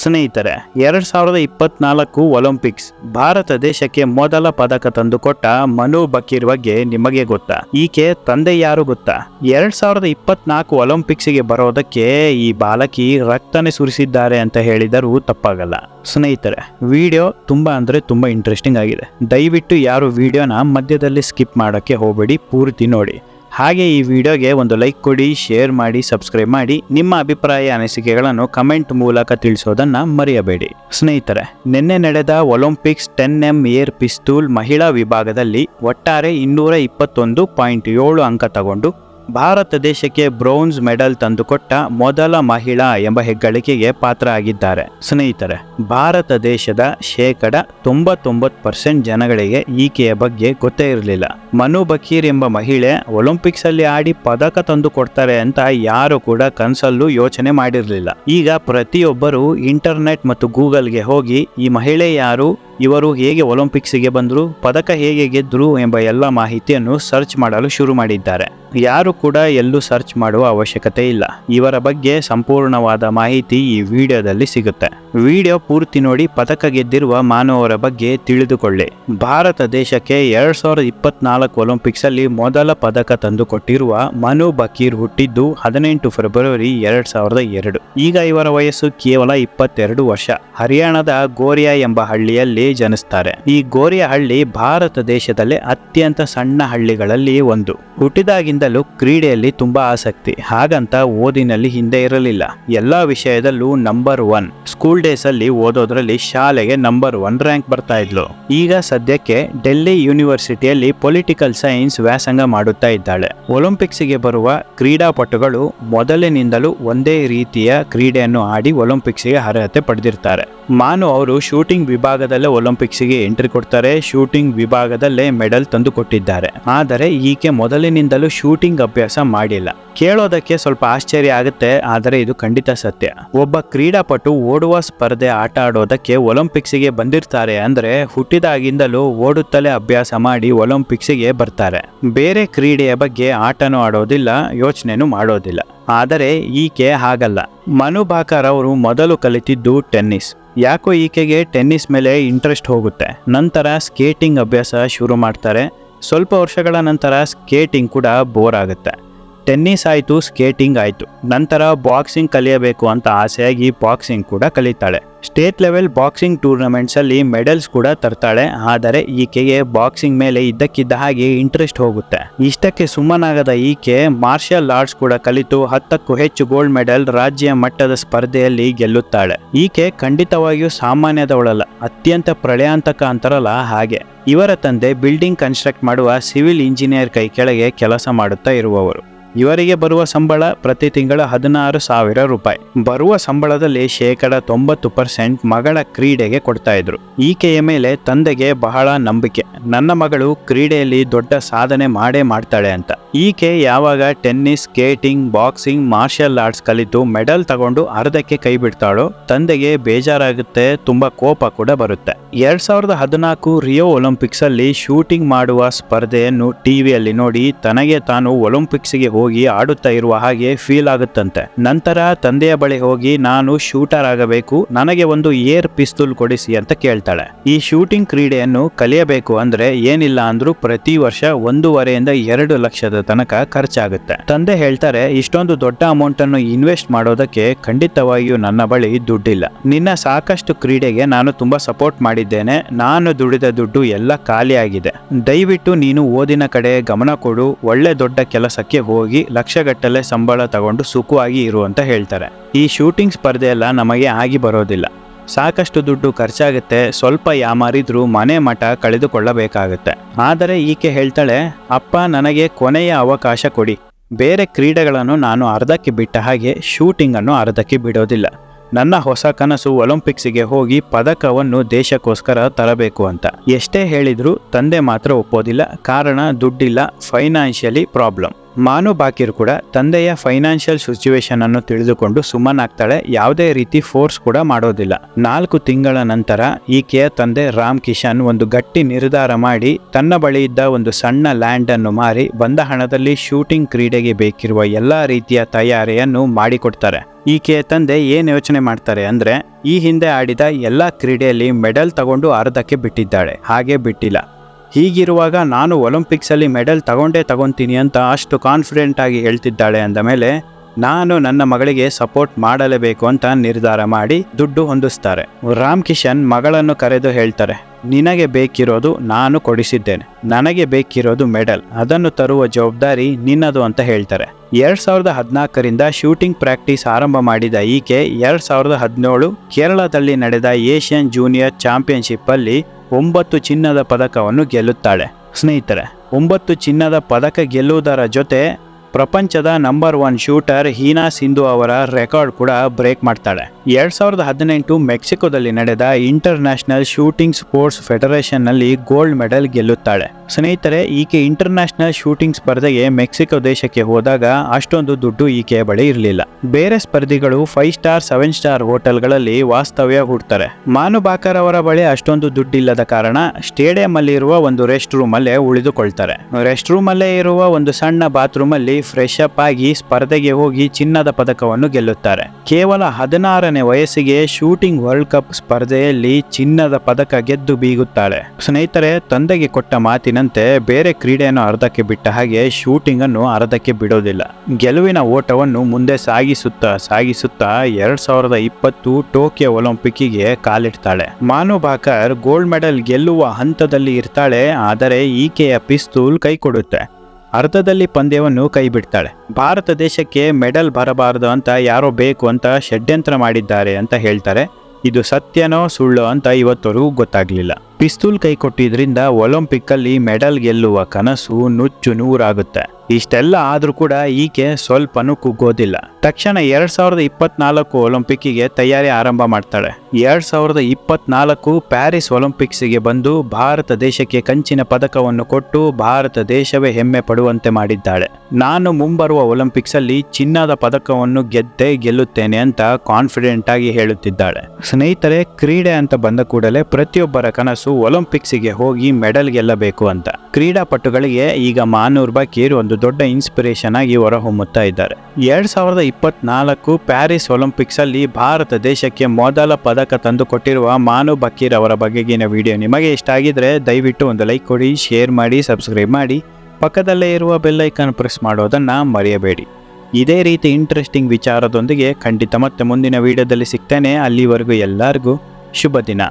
ಸ್ನೇಹಿತರೆ, ಎರಡ್ ಸಾವಿರದ ಇಪ್ಪತ್ನಾಲ್ಕು ಒಲಿಂಪಿಕ್ಸ್ ಭಾರತ ದೇಶಕ್ಕೆ ಮೊದಲ ಪದಕ ತಂದುಕೊಟ್ಟ ಮನು ಬಕೀರ್ ಬಗ್ಗೆ ನಿಮಗೆ ಗೊತ್ತಾ? ಈಕೆ ತಂದೆ ಯಾರು ಗೊತ್ತಾ? ಎರಡ್ ಸಾವಿರದ ಇಪ್ಪತ್ನಾಲ್ಕು ಒಲಿಂಪಿಕ್ಸ್ಗೆ ಬರೋದಕ್ಕೆ ಈ ಬಾಲಕಿ ರಕ್ತನೇ ಸುರಿಸಿದ್ದಾರೆ ಅಂತ ಹೇಳಿದರೂ ತಪ್ಪಾಗಲ್ಲ. ಸ್ನೇಹಿತರೆ, ವಿಡಿಯೋ ತುಂಬಾ ಅಂದ್ರೆ ತುಂಬಾ ಇಂಟ್ರೆಸ್ಟಿಂಗ್ ಆಗಿದೆ. ದಯವಿಟ್ಟು ಯಾರು ವಿಡಿಯೋನ ಮಧ್ಯದಲ್ಲಿ ಸ್ಕಿಪ್ ಮಾಡೋಕ್ಕೆ ಹೋಗಬೇಡಿ, ಪೂರ್ತಿ ನೋಡಿ. ಹಾಗೆ ಈ ವಿಡಿಯೋಗೆ ಒಂದು ಲೈಕ್ ಕೊಡಿ, ಶೇರ್ ಮಾಡಿ, ಸಬ್ಸ್ಕ್ರೈಬ್ ಮಾಡಿ. ನಿಮ್ಮ ಅಭಿಪ್ರಾಯ, ಅನಿಸಿಕೆಗಳನ್ನು ಕಮೆಂಟ್ ಮೂಲಕ ತಿಳಿಸೋದನ್ನ ಮರೆಯಬೇಡಿ. ಸ್ನೇಹಿತರೆ, ನಿನ್ನೆ ನಡೆದ Olympics ten M air pistol ಮಹಿಳಾ ವಿಭಾಗದಲ್ಲಿ ಒಟ್ಟಾರೆ ಇನ್ನೂರ ಇಪ್ಪತ್ತೊಂದು ಪಾಯಿಂಟ್ ಏಳು ಅಂಕ ತಗೊಂಡು ಭಾರತ ದೇಶಕ್ಕೆ ಬ್ರೌನ್ಸ್ ಮೆಡಲ್ ತಂದುಕೊಟ್ಟ ಮೊದಲ ಮಹಿಳಾ ಎಂಬ ಹೆಗ್ಗಳಿಕೆಗೆ ಪಾತ್ರ ಆಗಿದ್ದಾರೆ ಸ್ನೇಹಿತರೆ, ಭಾರತ ದೇಶದ ಶೇಕಡ ತೊಂಬತ್ತೊಂಬತ್ತು ಪರ್ಸೆಂಟ್ ಜನಗಳಿಗೆ ಈಕೆಯ ಬಗ್ಗೆ ಗೊತ್ತೇ ಇರಲಿಲ್ಲ. ಮನು ಬಕೀರ್ ಎಂಬ ಮಹಿಳೆ ಒಲಿಂಪಿಕ್ಸ್ ಅಲ್ಲಿ ಆಡಿ ಪದಕ ತಂದು ಕೊಡ್ತಾರೆ ಅಂತ ಯಾರು ಕೂಡ ಕನ್ಸಲ್ಲೂ ಯೋಚನೆ ಮಾಡಿರಲಿಲ್ಲ. ಈಗ ಪ್ರತಿಯೊಬ್ಬರು ಇಂಟರ್ನೆಟ್ ಮತ್ತು ಗೂಗಲ್ಗೆ ಹೋಗಿ ಈ ಮಹಿಳೆ ಯಾರು, ಇವರು ಹೇಗೆ ಒಲಿಂಪಿಕ್ಸ್ಗೆ ಬಂದರು, ಪದಕ ಹೇಗೆ ಗೆದ್ದರು ಎಂಬ ಎಲ್ಲ ಮಾಹಿತಿಯನ್ನು ಸರ್ಚ್ ಮಾಡಲು ಶುರು ಮಾಡಿದ್ದಾರೆ. ಯಾರು ಕೂಡ ಎಲ್ಲೂ ಸರ್ಚ್ ಮಾಡುವ ಅವಶ್ಯಕತೆ ಇಲ್ಲ. ಇವರ ಬಗ್ಗೆ ಸಂಪೂರ್ಣವಾದ ಮಾಹಿತಿ ಈ ವಿಡಿಯೋದಲ್ಲಿ ಸಿಗುತ್ತೆ. ವಿಡಿಯೋ ಪೂರ್ತಿ ನೋಡಿ ಪದಕ ಗೆದ್ದಿರುವ ಮಾನವರ ಬಗ್ಗೆ ತಿಳಿದುಕೊಳ್ಳಿ. ಭಾರತ ದೇಶಕ್ಕೆ ಎರಡ್ ಸಾವಿರದ ಇಪ್ಪತ್ನಾಲ್ಕು ಒಲಿಂಪಿಕ್ಸ್ ಅಲ್ಲಿ ಮೊದಲ ಪದಕ ತಂದುಕೊಟ್ಟಿರುವ ಮನು ಬಕೀರ್ ಹುಟ್ಟಿದ್ದು ಹದಿನೆಂಟು ಫೆಬ್ರವರಿ ಎರಡ್ ಸಾವಿರದ ಎರಡು. ಈಗ ಇವರ ವಯಸ್ಸು ಕೇವಲ ಇಪ್ಪತ್ತೆರಡು ವರ್ಷ. ಹರಿಯಾಣದ ಗೋರಿಯಾ ಎಂಬ ಹಳ್ಳಿಯಲ್ಲಿ ಜನಿಸ್ತಾರೆ. ಈ ಗೋರಿಯಾ ಹಳ್ಳಿ ಭಾರತ ದೇಶದಲ್ಲೇ ಅತ್ಯಂತ ಸಣ್ಣ ಹಳ್ಳಿಗಳಲ್ಲಿ ಒಂದು. ಹುಟ್ಟಿದಾಗಿಂದಲೂ ಕ್ರೀಡೆಯಲ್ಲಿ ತುಂಬಾ ಆಸಕ್ತಿ. ಹಾಗಂತ ಓದಿನಲ್ಲಿ ಹಿಂದೆ ಇರಲಿಲ್ಲ. ಎಲ್ಲಾ ವಿಷಯದಲ್ಲೂ ನಂಬರ್ ಒನ್ ಸ್ಕೂಲ್ ಡೇಸ್ ಅಲ್ಲಿ ಓದೋದ್ರಲ್ಲಿ ಶಾಲೆಗೆ ನಂಬರ್ ಒನ್ ರ್ಯಾಂಕ್ ಬರ್ತಾ ಇದ್ಲು. ಈಗ ಸದ್ಯಕ್ಕೆ ಡೆಲ್ಲಿ ಯೂನಿವರ್ಸಿಟಿಯಲ್ಲಿ ಪೊಲಿಟಿಕಲ್ ಸೈನ್ಸ್ ವ್ಯಾಸಂಗ ಮಾಡುತ್ತಾ ಇದ್ದಾಳೆ. ಒಲಿಂಪಿಕ್ಸ್ಗೆ ಬರುವ ಕ್ರೀಡಾಪಟುಗಳು ಮೊದಲಿನಿಂದಲೂ ಒಂದೇ ರೀತಿಯ ಕ್ರೀಡೆಯನ್ನು ಆಡಿ ಒಲಿಂಪಿಕ್ಸ್ಗೆ ಅರ್ಹತೆ ಪಡೆದಿರ್ತಾರೆ. ಮಾನು ಅವರು ಶೂಟಿಂಗ್ ವಿಭಾಗದಲ್ಲೇ ಒಲಿಂಪಿಕ್ಸ್ಗೆ ಎಂಟ್ರಿ ಕೊಡ್ತಾರೆ. ಶೂಟಿಂಗ್ ವಿಭಾಗದಲ್ಲೇ ಮೆಡಲ್ ತಂದು ಕೊಟ್ಟಿದ್ದಾರೆ ಆದರೆ ಈಕೆ ಮೊದಲಿನಿಂದಲೂ ಅಭ್ಯಾಸ ಮಾಡಿಲ್ಲ. ಕೇಳೋದಕ್ಕೆ ಸ್ವಲ್ಪ ಆಶ್ಚರ್ಯ ಆಗುತ್ತೆ, ಆದರೆ ಇದು ಖಂಡಿತ ಸತ್ಯ. ಒಬ್ಬ ಕ್ರೀಡಾಪಟು ಓಡುವ ಸ್ಪರ್ಧೆ ಆಟ ಆಡೋದಕ್ಕೆ ಒಲಿಂಪಿಕ್ಸ್ಗೆ ಬಂದಿರ್ತಾರೆ ಅಂದ್ರೆ ಹುಟ್ಟಿದಾಗಿಂದಲೂ ಓಡುತ್ತಲೇ ಅಭ್ಯಾಸ ಮಾಡಿ ಒಲಿಂಪಿಕ್ಸ್ಗೆ ಬರ್ತಾರೆ. ಬೇರೆ ಕ್ರೀಡೆಯ ಬಗ್ಗೆ ಆಟನೂ ಆಡೋದಿಲ್ಲ, ಯೋಚನೆನೂ ಮಾಡೋದಿಲ್ಲ. ಆದರೆ ಈಕೆ ಹಾಗಲ್ಲ. ಮನು ಬಾಕರ್ ಅವರು ಮೊದಲು ಕಲಿತಿದ್ದು ಟೆನ್ನಿಸ್. ಯಾಕೋ ಈಕೆಗೆ ಟೆನ್ನಿಸ್ ಮೇಲೆ ಇಂಟ್ರೆಸ್ಟ್ ಹೋಗುತ್ತೆ. ನಂತರ ಸ್ಕೇಟಿಂಗ್ ಅಭ್ಯಾಸ ಶುರು ಮಾಡ್ತಾರೆ. ಸ್ವಲ್ಪ ವರ್ಷಗಳ ನಂತರ ಸ್ಕೇಟಿಂಗ್ ಕೂಡ ಬೋರ್ ಆಗುತ್ತೆ. ಟೆನ್ನಿಸ್ ಆಯಿತು, ಸ್ಕೇಟಿಂಗ್ ಆಯಿತು. ನಂತರ ಬಾಕ್ಸಿಂಗ್ ಕಲಿಯಬೇಕು ಅಂತ ಆಸೆಯಾಗಿ ಬಾಕ್ಸಿಂಗ್ ಕೂಡ ಕಲಿತಾಳೆ. ಸ್ಟೇಟ್ ಲೆವೆಲ್ ಬಾಕ್ಸಿಂಗ್ ಟೂರ್ನಮೆಂಟ್ಸ್ ಅಲ್ಲಿ ಮೆಡಲ್ಸ್ ಕೂಡ ತರ್ತಾಳೆ. ಆದರೆ ಈಕೆಗೆ ಬಾಕ್ಸಿಂಗ್ ಮೇಲೆ ಇದ್ದಕ್ಕಿದ್ದ ಹಾಗೆ ಇಂಟ್ರೆಸ್ಟ್ ಹೋಗುತ್ತೆ. ಇಷ್ಟಕ್ಕೆ ಸುಮ್ಮನಾಗದ ಈಕೆ ಮಾರ್ಷಲ್ ಆರ್ಟ್ಸ್ ಕೂಡ ಕಲಿತು, ಹತ್ತಕ್ಕೂ ಹೆಚ್ಚು ಗೋಲ್ಡ್ ಮೆಡಲ್ ರಾಜ್ಯ ಮಟ್ಟದ ಸ್ಪರ್ಧೆಯಲ್ಲಿ ಗೆಲ್ಲುತ್ತಾಳೆ. ಈಕೆ ಖಂಡಿತವಾಗಿಯೂ ಸಾಮಾನ್ಯದವಳಲ್ಲ, ಅತ್ಯಂತ ಪ್ರಳಯಾಂತಕ ಅಂತಾರಲ್ಲ ಹಾಗೆ. ಇವರ ತಂದೆ ಬಿಲ್ಡಿಂಗ್ ಕನ್ಸ್ಟ್ರಕ್ಟ್ ಮಾಡುವ ಸಿವಿಲ್ ಇಂಜಿನಿಯರ್ ಕೈ ಕೆಳಗೆ ಕೆಲಸ ಮಾಡುತ್ತಾ ಇರುವವರು. ಇವರಿಗೆ ಬರುವ ಸಂಬಳ ಪ್ರತಿ ತಿಂಗಳ ಹದಿನಾರು ಸಾವಿರ ರೂಪಾಯಿ. ಬರುವ ಸಂಬಳದಲ್ಲಿ ಶೇಕಡ ತೊಂಬತ್ತು ಪರ್ಸೆಂಟ್ ಮಗಳ ಕ್ರೀಡೆಗೆ ಕೊಡ್ತಾ ಇದ್ರು. ಈಕೆಯ ಮೇಲೆ ತಂದೆಗೆ ಬಹಳ ನಂಬಿಕೆ. ನನ್ನ ಮಗಳು ಕ್ರೀಡೆಯಲ್ಲಿ ದೊಡ್ಡ ಸಾಧನೆ ಮಾಡೇ ಮಾಡ್ತಾಳೆ ಅಂತ. ಈಕೆ ಯಾವಾಗ tennis, skating, boxing, martial arts ಕಲಿತು ಮೆಡಲ್ ತಗೊಂಡು ಅರ್ಧಕ್ಕೆ ಕೈ ಬಿಡ್ತಾಳೋ, ತಂದೆಗೆ ಬೇಜಾರಾಗುತ್ತೆ, ತುಂಬಾ ಕೋಪ ಕೂಡ ಬರುತ್ತೆ. ಎರಡ್ ಸಾವಿರದ ಹದಿನಾಲ್ಕು ರಿಯೋ ಒಲಿಂಪಿಕ್ಸ್ ಅಲ್ಲಿ ಶೂಟಿಂಗ್ ಮಾಡುವ ಸ್ಪರ್ಧೆಯನ್ನು ಟಿವಿಯಲ್ಲಿ ನೋಡಿ ತನಗೆ ತಾನು ಒಲಿಂಪಿಕ್ಸ್ಗೆ ಹೋಗಿ ಆಡುತ್ತಾ ಇರುವ ಹಾಗೆ ಫೀಲ್ ಆಗುತ್ತಂತೆ. ನಂತರ ತಂದೆಯ ಬಳಿ ಹೋಗಿ, ನಾನು ಶೂಟರ್ ಆಗಬೇಕು, ನನಗೆ ಒಂದು ಏರ್ ಪಿಸ್ತೂಲ್ ಕೊಡಿಸಿ ಅಂತ ಕೇಳ್ತಾಳೆ. ಈ ಶೂಟಿಂಗ್ ಕ್ರೀಡೆಯನ್ನು ಕಲಿಯಬೇಕು ಅಂದ್ರೆ ಏನಿಲ್ಲ ಅಂದ್ರೂ ಪ್ರತಿ ವರ್ಷ ಒಂದೂವರೆಯಿಂದ ಎರಡು ಲಕ್ಷದ ತನಕ ಖರ್ಚಾಗುತ್ತೆ. ತಂದೆ ಹೇಳ್ತಾರೆ, ಇಷ್ಟೊಂದು ದೊಡ್ಡ ಅಮೌಂಟ್ ಅನ್ನು ಇನ್ವೆಸ್ಟ್ ಮಾಡೋದಕ್ಕೆ ಖಂಡಿತವಾಗಿಯೂ ನನ್ನ ಬಳಿ ದುಡ್ಡಿಲ್ಲ. ನಿನ್ನ ಸಾಕಷ್ಟು ಕ್ರೀಡೆಗೆ ನಾನು ತುಂಬಾ ಸಪೋರ್ಟ್ ಮಾಡಿದ್ದೇನೆ. ನಾನು ದುಡಿದ ದುಡ್ಡು ಎಲ್ಲ ಖಾಲಿಯಾಗಿದೆ. ದಯವಿಟ್ಟು ನೀನು ಓದಿನ ಕಡೆ ಗಮನ ಕೊಡು, ಒಳ್ಳೆ ದೊಡ್ಡ ಕೆಲಸಕ್ಕೆ ಹೋಗಿ ಲಕ್ಷಗಟ್ಟಲೆ ಸಂಬಳ ತಗೊಂಡು ಸುಖವಾಗಿ ಇರು ಅಂತ ಹೇಳ್ತಾರೆ. ಈ ಶೂಟಿಂಗ್ ಸ್ಪರ್ಧೆ ಎಲ್ಲ ನಮಗೆ ಆಗಿ ಬರೋದಿಲ್ಲ. ಸಾಕಷ್ಟು ದುಡ್ಡು ಖರ್ಚಾಗುತ್ತೆ, ಸ್ವಲ್ಪ ಯಾಮಾರಿದ್ರೂ ಮನೆ ಮಠ ಕಳೆದುಕೊಳ್ಳಬೇಕಾಗುತ್ತೆ. ಆದರೆ ಈಕೆ ಹೇಳ್ತಾಳೆ, ಅಪ್ಪ, ನನಗೆ ಕೊನೆಯ ಅವಕಾಶ ಕೊಡಿ. ಬೇರೆ ಕ್ರೀಡೆಗಳನ್ನು ನಾನು ಅರ್ಧಕ್ಕೆ ಬಿಟ್ಟ ಹಾಗೆ ಶೂಟಿಂಗನ್ನು ಅರ್ಧಕ್ಕೆ ಬಿಡೋದಿಲ್ಲ. ನನ್ನ ಹೊಸ ಕನಸು ಒಲಿಂಪಿಕ್ಸ್ಗೆ ಹೋಗಿ ಪದಕವನ್ನು ದೇಶಕ್ಕೋಸ್ಕರ ತರಬೇಕು ಅಂತ. ಎಷ್ಟೇ ಹೇಳಿದ್ರು ತಂದೆ ಮಾತ್ರ ಒಪ್ಪೋದಿಲ್ಲ. ಕಾರಣ, ದುಡ್ಡಿಲ್ಲ, ಫೈನಾನ್ಷಿಯಲಿ ಪ್ರಾಬ್ಲಮ್. ಮಾನು ಬಾಕಿರ್ ಕೂಡ ತಂದೆಯ ಫೈನಾನ್ಷಿಯಲ್ ಸಿಚುವೇಶನ್ ಅನ್ನು ತಿಳಿದುಕೊಂಡು ಸುಮ್ಮನಾಗ್ತಾಳೆ ಯಾವುದೇ ರೀತಿ ಫೋರ್ಸ್ ಕೂಡ ಮಾಡೋದಿಲ್ಲ. ನಾಲ್ಕು ತಿಂಗಳ ನಂತರ ಈಕೆಯ ತಂದೆ ರಾಮ್ ಕಿಶನ್ ಒಂದು ಗಟ್ಟಿ ನಿರ್ಧಾರ ಮಾಡಿ ತನ್ನ ಬಳಿ ಇದ್ದ ಒಂದು ಸಣ್ಣ ಲ್ಯಾಂಡ್ ಅನ್ನು ಮಾರಿ ಬಂದ ಹಣದಲ್ಲಿ ಶೂಟಿಂಗ್ ಕ್ರೀಡೆಗೆ ಬೇಕಿರುವ ಎಲ್ಲಾ ರೀತಿಯ ತಯಾರಿಯನ್ನು ಮಾಡಿಕೊಡ್ತಾರೆ. ಈಕೆಯ ತಂದೆ ಏನ್ ಯೋಚನೆ ಮಾಡ್ತಾರೆ ಅಂದ್ರೆ, ಈ ಹಿಂದೆ ಆಡಿದ ಎಲ್ಲಾ ಕ್ರೀಡೆಯಲ್ಲಿ ಮೆಡಲ್ ತಗೊಂಡು ಅರ್ಧಕ್ಕೆ ಬಿಟ್ಟಿದ್ದಾಳೆ. ಹಾಗೆ ಬಿಟ್ಟಿಲ್ಲ. ಹೀಗಿರುವಾಗ ನಾನು ಒಲಿಂಪಿಕ್ಸಲ್ಲಿ ಮೆಡಲ್ ತಗೊಂಡೇ ತಗೊತೀನಿ ಅಂತ ಅಷ್ಟು ಕಾನ್ಫಿಡೆಂಟ್ ಆಗಿ ಹೇಳ್ತಿದ್ದಾಳೆ ಅಂದ ಮೇಲೆ, ನಾನು ನನ್ನ ಮಗಳಿಗೆ ಸಪೋರ್ಟ್ ಮಾಡಲೇಬೇಕು ಅಂತ ನಿರ್ಧಾರ ಮಾಡಿ ದುಡ್ಡು ಹೊಂದಿಸ್ತಾರೆ. ರಾಮ್ ಕಿಶನ್ ಮಗಳನ್ನು ಕರೆದು ಹೇಳ್ತಾರೆ, ನಿನಗೆ ಬೇಕಿರೋದು ನಾನು ಕೊಡಿಸಿದ್ದೇನೆ, ನನಗೆ ಬೇಕಿರೋದು ಮೆಡಲ್, ಅದನ್ನು ತರುವ ಜವಾಬ್ದಾರಿ ನಿನ್ನದು ಅಂತ ಹೇಳ್ತಾರೆ. ಎರಡ್ ಸಾವಿರದ ಹದಿನಾಲ್ಕರಿಂದ ಶೂಟಿಂಗ್ ಪ್ರಾಕ್ಟೀಸ್ ಆರಂಭ ಮಾಡಿದ ಈಕೆ ಎರಡ್ ಸಾವಿರದ ಹದಿನೇಳು ಕೇರಳದಲ್ಲಿ ನಡೆದ ಏಷ್ಯನ್ ಜೂನಿಯರ್ ಚಾಂಪಿಯನ್ಶಿಪ್ ಅಲ್ಲಿ ಒಂಬತ್ತು ಚಿನ್ನದ ಪದಕವನ್ನು ಗೆಲ್ಲುತ್ತಾಳೆ. ಸ್ನೇಹಿತರೆ, ಒಂಬತ್ತು ಚಿನ್ನದ ಪದಕ ಗೆಲ್ಲುವುದರ ಜೊತೆ ಪ್ರಪಂಚದ number one shooter Heena Sindhu ಅವರ ರೆಕಾರ್ಡ್ ಕೂಡ ಬ್ರೇಕ್ ಮಾಡ್ತಾಳೆ. ಎರಡ್ ಸಾವಿರದ ಹದಿನೆಂಟು ಮೆಕ್ಸಿಕೋದಲ್ಲಿ ನಡೆದ ಇಂಟರ್ ನ್ಯಾಷನಲ್ ಶೂಟಿಂಗ್ ಸ್ಪೋರ್ಟ್ಸ್ ಫೆಡರೇಷನ್ನಲ್ಲಿ ಗೋಲ್ಡ್ ಮೆಡಲ್ ಗೆಲ್ಲುತ್ತಾಳೆ. ಸ್ನೇಹಿತರೆ, ಈಕೆ ಇಂಟರ್ ನ್ಯಾಷನಲ್ ಶೂಟಿಂಗ್ ಸ್ಪರ್ಧೆಗೆ ಮೆಕ್ಸಿಕೋ ದೇಶಕ್ಕೆ ಹೋದಾಗ ಅಷ್ಟೊಂದು ದುಡ್ಡು ಈಕೆಯ ಬಳಿ ಇರಲಿಲ್ಲ. ಬೇರೆ ಸ್ಪರ್ಧಿಗಳು ಫೈವ್ ಸ್ಟಾರ್, ಸೆವೆನ್ ಸ್ಟಾರ್ ಹೋಟೆಲ್ಗಳಲ್ಲಿ ವಾಸ್ತವ್ಯ ಹೂಡ್ತಾರೆ. ಮಾನು ಬಾಕರ್ ಅವರ ಬಳಿ ಅಷ್ಟೊಂದು ದುಡ್ಡಿಲ್ಲದ ಕಾರಣ ಸ್ಟೇಡಿಯಂ ಅಲ್ಲಿ ಇರುವ ಒಂದು ರೆಸ್ಟ್ ರೂಮ್ ಅಲ್ಲೇ ಉಳಿದುಕೊಳ್ತಾರೆ. ರೆಸ್ಟ್ ರೂಮ್ ಅಲ್ಲೇ ಇರುವ ಒಂದು ಸಣ್ಣ ಬಾತ್ರೂಮ್ ಅಲ್ಲಿ ಫ್ರೆಶ್ ಅಪ್ ಆಗಿ ಸ್ಪರ್ಧೆಗೆ ಹೋಗಿ ಚಿನ್ನದ ಪದಕವನ್ನು ಗೆಲ್ಲುತ್ತಾರೆ. ಕೇವಲ ಹದಿನಾರನೇ ವಯಸ್ಸಿಗೆ ಶೂಟಿಂಗ್ ವರ್ಲ್ಡ್ ಕಪ್ ಸ್ಪರ್ಧೆಯಲ್ಲಿ ಚಿನ್ನದ ಪದಕ ಗೆದ್ದು ಬೀಗುತ್ತಾಳೆ. ಸ್ನೇಹಿತರೆ, ತಂದೆಗೆ ಕೊಟ್ಟ ಮಾತಿನಂತೆ ಬೇರೆ ಕ್ರೀಡೆಯನ್ನು ಅರ್ಧಕ್ಕೆ ಬಿಟ್ಟ ಹಾಗೆ ಶೂಟಿಂಗ್ ಅನ್ನು ಅರ್ಧಕ್ಕೆ ಬಿಡೋದಿಲ್ಲ. ಗೆಲುವಿನ ಓಟವನ್ನು ಮುಂದೆ ಸಾಗಿಸುತ್ತಾ ಸಾಗಿಸುತ್ತಾ ಎರಡ್ ಸಾವಿರದ ಇಪ್ಪತ್ತು ಟೋಕಿಯೋ ಒಲಿಂಪಿಕ್ಗೆ ಕಾಲಿಡ್ತಾಳೆ. ಮಾನು ಭಾಕರ್ ಗೋಲ್ಡ್ ಮೆಡಲ್ ಗೆಲ್ಲುವ ಹಂತದಲ್ಲಿ ಇರ್ತಾಳೆ, ಆದರೆ ಈಕೆಯ ಪಿಸ್ತೂಲ್ ಕೈ ಕೊಡುತ್ತೆ ಅರ್ಧದಲ್ಲಿ ಪಂದ್ಯವನ್ನು ಕೈ ಬಿಡ್ತಾಳೆ ಭಾರತ ದೇಶಕ್ಕೆ ಮೆಡಲ್ ಬರಬಾರದು ಅಂತ ಯಾರೋ ಬೇಕು ಅಂತ ಷಡ್ಯಂತ್ರ ಮಾಡಿದ್ದಾರೆ ಅಂತ ಹೇಳ್ತಾರೆ. ಇದು ಸತ್ಯನೋ ಸುಳ್ಳೋ ಅಂತ ಇವತ್ತವರೆಗೂ ಗೊತ್ತಾಗ್ಲಿಲ್ಲ. ಪಿಸ್ತೂಲ್ ಕೈ ಕೊಟ್ಟಿದ್ರಿಂದ ಒಲಿಂಪಿಕ್ ಅಲ್ಲಿ ಮೆಡಲ್ ಗೆಲ್ಲುವ ಕನಸು ನುಚ್ಚು ನೂರಾಗುತ್ತೆ. ಇಷ್ಟೆಲ್ಲ ಆದ್ರೂ ಕೂಡ ಈಕೆ ಸ್ವಲ್ಪನೂ ಕುಗ್ಗೋದಿಲ್ಲ. ತಕ್ಷಣ ಎರಡ್ ಸಾವಿರದ ಇಪ್ಪತ್ನಾಲ್ಕು ಒಲಿಂಪಿಕ್ಕಿಗೆ ತಯಾರಿ ಆರಂಭ ಮಾಡ್ತಾಳೆ. ಎರಡ್ ಸಾವಿರದ ಇಪ್ಪತ್ನಾಲ್ಕು ಪ್ಯಾರಿಸ್ ಒಲಿಂಪಿಕ್ಸ್ಗೆ ಬಂದು ಭಾರತ ದೇಶಕ್ಕೆ ಕಂಚಿನ ಪದಕವನ್ನು ಕೊಟ್ಟು ಭಾರತ ದೇಶವೇ ಹೆಮ್ಮೆ ಪಡುವಂತೆ ಮಾಡಿದ್ದಾಳೆ. ನಾನು ಮುಂಬರುವ ಒಲಿಂಪಿಕ್ಸ್ ಅಲ್ಲಿ ಚಿನ್ನದ ಪದಕವನ್ನು ಗೆದ್ದೇ ಗೆಲ್ಲುತ್ತೇನೆ ಅಂತ ಕಾನ್ಫಿಡೆಂಟ್ ಆಗಿ ಹೇಳುತ್ತಿದ್ದಾಳೆ. ಸ್ನೇಹಿತರೆ, ಕ್ರೀಡೆ ಅಂತ ಬಂದ ಕೂಡಲೇ ಪ್ರತಿಯೊಬ್ಬರ ಕನಸು ಒಲಿಂಪಿಕ್ಸ್ಗೆ ಹೋಗಿ ಮೆಡಲ್ ಗೆಲ್ಲಬೇಕು ಅಂತ. ಕ್ರೀಡಾಪಟುಗಳಿಗೆ ಈಗ ಮಾನೂರ್ ಕೇರು ಒಂದು ದೊಡ್ಡ ಇನ್ಸ್ಪಿರೇಷನ್ ಆಗಿ ಹೊರಹೊಮ್ಮುತ್ತಾ ಇದ್ದಾರೆ. ಎರಡ್ ಸಾವಿರದ ಇಪ್ಪತ್ನಾಲ್ಕು ಪ್ಯಾರಿಸ್ ಒಲಿಂಪಿಕ್ಸ್ ಅಲ್ಲಿ ಭಾರತ ದೇಶಕ್ಕೆ ಮೊದಲ ಪದಕ ತಂದು ಕೊಟ್ಟಿರುವ ಮಾನು ಬಕೀರ್ ಅವರ ಬಗೆಗಿನ ವಿಡಿಯೋ ನಿಮಗೆ ಇಷ್ಟ ಆಗಿದ್ರೆ ದಯವಿಟ್ಟು ಒಂದು ಲೈಕ್ ಕೊಡಿ ಶೇರ್ ಮಾಡಿ ಸಬ್ಸ್ಕ್ರೈಬ್ ಮಾಡಿ. ಪಕ್ಕದಲ್ಲೇ ಇರುವ ಬೆಲ್ ಐಕಾನ್ ಪ್ರೆಸ್ ಮಾಡೋದನ್ನ ಮರೆಯಬೇಡಿ. ಇದೇ ರೀತಿ ಇಂಟ್ರೆಸ್ಟಿಂಗ್ ವಿಚಾರದೊಂದಿಗೆ ಖಂಡಿತ ಮತ್ತೆ ಮುಂದಿನ ವಿಡಿಯೋದಲ್ಲಿ ಸಿಗ್ತೇನೆ. ಅಲ್ಲಿವರೆಗೂ ಎಲ್ಲರಿಗೂ ಶುಭ ದಿನ